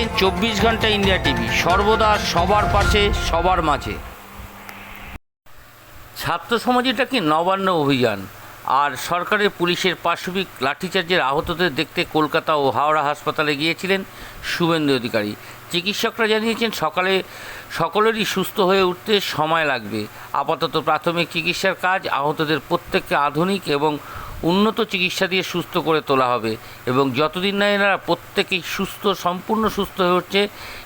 দেখছেন চব্বিশ ঘণ্টা ইন্ডিয়া টিভি। সর্বদা সবার পাশে, সবার মাঝে। ছাত্র সমাজেটা কি নবান্ন অভিযান? আর সরকারের পুলিশের পাশবিক লাঠিচার্জের আহতদের দেখতে কলকাতা ও হাওড়া হাসপাতালে গিয়েছিলেন শুভেন্দু অধিকারী। চিকিৎসকরা জানিয়েছেন, সকালে সকলেরই সুস্থ হয়ে উঠতে সময় লাগবে। আপাতত প্রাথমিক চিকিৎসার কাজ আহতদের প্রত্যেককে আধুনিক এবং উন্নত চিকিৎসা দিয়ে সুস্থ করে তোলা হবে এবং যতদিন না এনারা প্রত্যেকেই সুস্থ সম্পূর্ণ সুস্থ হয়ে উঠছে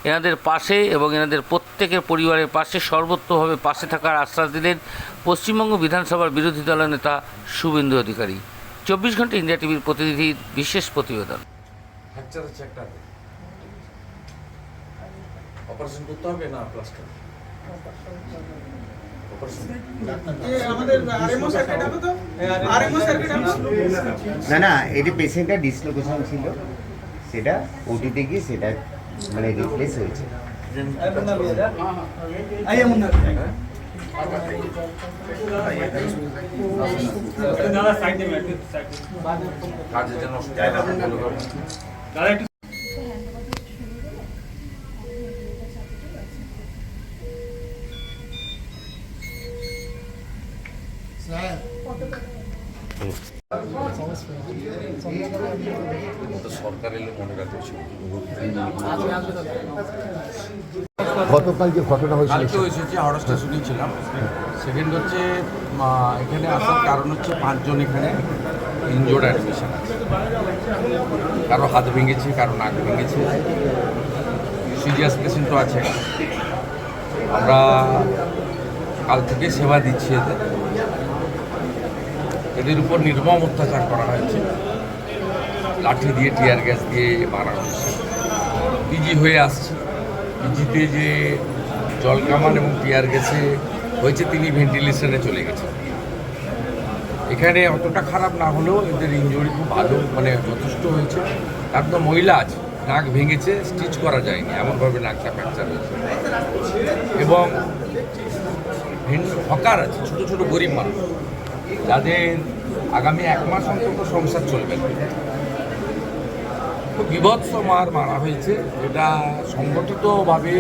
এনাদের পাশে এবং এনাদের প্রত্যেকের পরিবারের পাশে সর্বত্রভাবে পাশে থাকার আশ্বাস দিলেন পশ্চিমবঙ্গ বিধানসভার বিরোধী দলের নেতা শুভেন্দু অধিকারী। চব্বিশ ঘণ্টা ইন্ডিয়া টিভির প্রতিনিধির বিশেষ প্রতিবেদন। অপারেশন করতে হবে না প্লাস্টার না না এটি পেশেন্টটা ডিসলোকেশন ছিল। সেটা ওটিতে গিয়ে সেটা মানে রিপ্লেস হয়েছে। গতকাল যে ঘটনা হয়েছিল। কালকে এসেছি হাওড়া স্টেশনেই ছিলাম। সেকেন্ড হচ্ছে এখানে আসার কারণ হচ্ছে পাঁচজন এখানে ইনজোর্ড অ্যাডমিশন কারও হাত ভেঙেছে, কারও নাক ভেঙেছে। সিরিয়াস পেশেন্টও আছে। আমরা কাল থেকে সেবা দিচ্ছি এদের। এদের উপর নির্মম অত্যাচার করা হয়েছে। লাঠি দিয়ে, টিয়ার গ্যাস দিয়ে মারা হয়েছে। পিজি হয়ে আসছে। পিজিতে যে জল কামান এবং টিয়ার গ্যাসে হয়েছে, তিনি ভেন্টিলেশনে চলে গেছেন। এখানে অতটা খারাপ না হলেও এদের ইঞ্জুরি খুব ভালো মানে যথেষ্ট হয়েছে। তো মহিলা আছে। নাক ভেঙেছে স্টিচ করা যায়নি। এমনভাবে নাকটা ফ্র্যাকচার হয়েছে। এবং হকার আছে, ছোটো ছোটো গরিব মানুষ। যাদের আগামী এক মাস অন্তত সংসার চলবে না। খুব বিভৎস মার মারা হয়েছে এটা সংগঠিতভাবে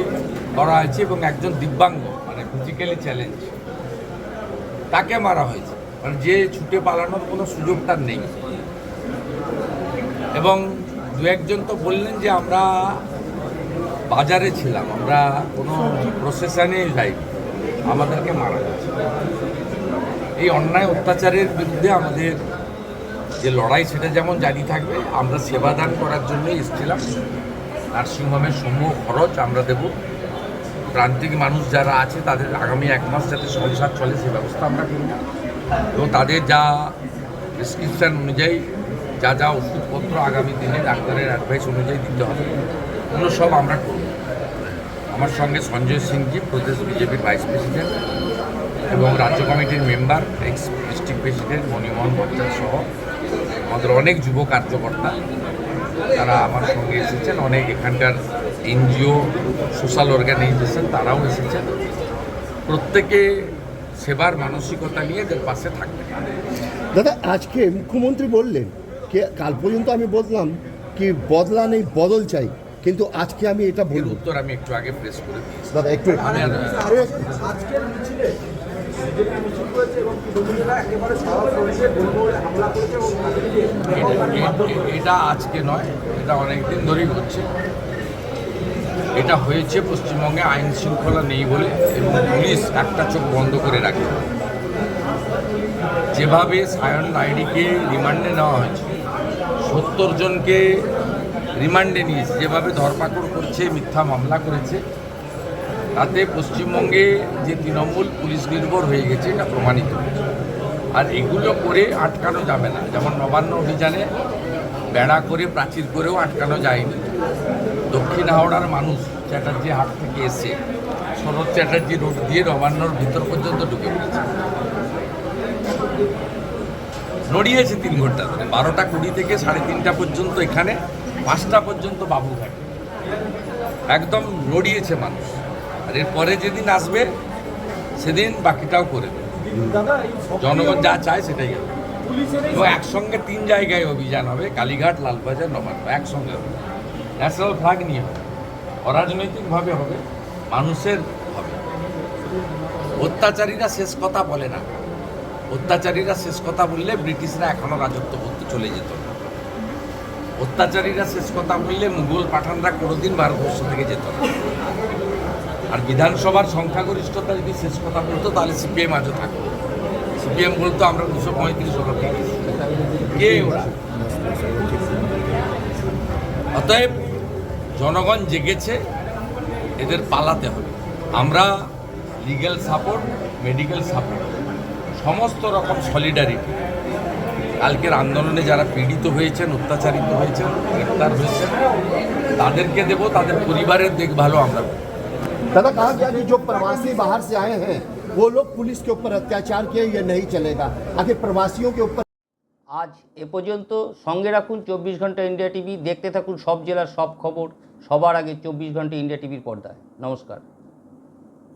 করা হয়েছে এবং একজন দিব্যাঙ্গ মানে ফিজিক্যালি চ্যালেঞ্জ তাকে মারা হয়েছে। মানে যে ছুটে পালানোর কোনো সুযোগ তার নেই। এবং দু একজন তো বললেন যে আমরা বাজারে ছিলাম, আমরা কোনো প্রসেশনে যাইনি, আমাদেরকে মারা হয়েছে। এই অন্যায় অত্যাচারের বিরুদ্ধে আমাদের যে লড়াই, সেটা যেমন জারি থাকবে, আমরা সেবাদান করার জন্যই এসেছিলাম। নার্সিংহোমের সমূহ খরচ আমরা দেব। প্রান্তিক মানুষ যারা আছে, তাদের আগামী এক মাস যাতে সংসার চলে, সে ব্যবস্থা আমরা করব এবং তাদের যা প্রেসক্রিপশান অনুযায়ী, যা যা ওষুধপত্র আগামী দিনে ডাক্তারের অ্যাডভাইস অনুযায়ী দিতে হবে, ওগুলো সব আমরা করব। আমার সঙ্গে সঞ্জয় সিংজি, প্রদেশ বিজেপির ভাইস প্রেসিডেন্ট এবং রাজ্য কমিটির member ex district president Manimohan Bhattacharya সহ আমাদের অনেক যুব কার্যকর্তা তারা আমার সঙ্গে এসেছেন। অনেক এখানকার এনজিও সোশ্যাল অর্গানাইজেশন তারাও এসেছেন। প্রত্যেকে সেবার মানসিকতা নিয়ে এদের পাশে থাকবে দাদা আজকে মুখ্যমন্ত্রী বললেন যে কাল পর্যন্ত আমি বললাম কি বদলা নেই বদল চাই। কিন্তু আজকে আমি এটা বলব। উত্তর আমি একটু আগে প্রেস করে দিয়েছি। দাদা একটু আজকের মিছিলে এটা- আজকে নয়, এটা অনেক দিন ধরেই হচ্ছে। এটা হয়েছে পশ্চিমবঙ্গে আইন শৃঙ্খলা নেই বলে এবং পুলিশ একটা চোখ বন্ধ করে রাখে। যেভাবে সায়ন নাইডিকে রিমান্ডে নেওয়া হয়েছে, সত্তর জনকে রিমান্ডে নিয়েছে, যেভাবে ধরপাকড় করছে, মিথ্যা মামলা করেছে তাতে পশ্চিমবঙ্গে যে তৃণমূল পুলিশ নির্ভর হয়ে গেছে, এটা প্রমাণিত হয়েছে। আর এগুলো করে আটকানো যাবে না। যেমন নবান্ন অভিযানে বেড়া করে, প্রাচীর করেও আটকানো যায়নি। দক্ষিণ হাওড়ার মানুষ চ্যাটার্জি হাট থেকে এসে শরৎ চ্যাটার্জি রোড দিয়ে নবান্নর ভিতর পর্যন্ত ঢুকে পড়েছে। নড়িয়েছে তিন ঘণ্টা ধরে। বারোটা কুড়ি থেকে সাড়ে তিনটা পর্যন্ত এখানে, পাঁচটা পর্যন্ত বাবু থাকে। একদম নড়িয়েছে মানুষ। আর এরপরে যেদিন আসবে, সেদিন বাকিটাও করে দেবে। জনগণ যা চায় সেটাই হবে। এবং একসঙ্গে তিন জায়গায় অভিযান হবে, কালীঘাট, লালবাজার, নবান্ন, একসঙ্গে হবে। ন্যাশনাল ফ্ল্যাগ নিয়ে হবে। অরাজনৈতিকভাবে হবে, মানুষের হবে। অত্যাচারীরা শেষ কথা বলে না। অত্যাচারীরা শেষ কথা বললে ব্রিটিশরা এখনও রাজত্ব করতে চলে যেত অত্যাচারীরা শেষ কথা বললে মুঘল পাঠানরা কোনোদিন ভারতবর্ষ থেকে যেত না। আর বিধানসভার সংখ্যাগরিষ্ঠতা যদি শেষ কথা বলতো, তাহলে সিপিএম আজও থাকতো। সিপিএম বলতো, আমরা দুশো পঁয়ত্রিশ হলো কে ওরা? অতএব জনগণ জেগেছে, এদের পালাতে হবে। আমরা লিগ্যাল সাপোর্ট মেডিকেল সাপোর্ট সমস্ত রকম সলিডারিটি কালকের আন্দোলনে যারা পীড়িত হয়েছেন, অত্যাচারিত হয়েছেন, গ্রেপ্তার হয়েছেন, তাদেরকে দেব, তাদের পরিবারের দেখভালও আমরা। दादा कहा गया कि जो प्रवासी बाहर से आए हैं वो लोग पुलिस के ऊपर अत्याचार किए ये नहीं चलेगा आखिर प्रवासियों के ऊपर আজ এ পর্যন্ত সঙ্গে রাখুন চব্বিশ ঘন্টা ইন্ডিয়া টিভি দেখতে থাকুন সব জেলার সব খবর সবার আগে চব্বিশ ঘন্টা ইন্ডিয়া টিভির পর্দায় নমস্কার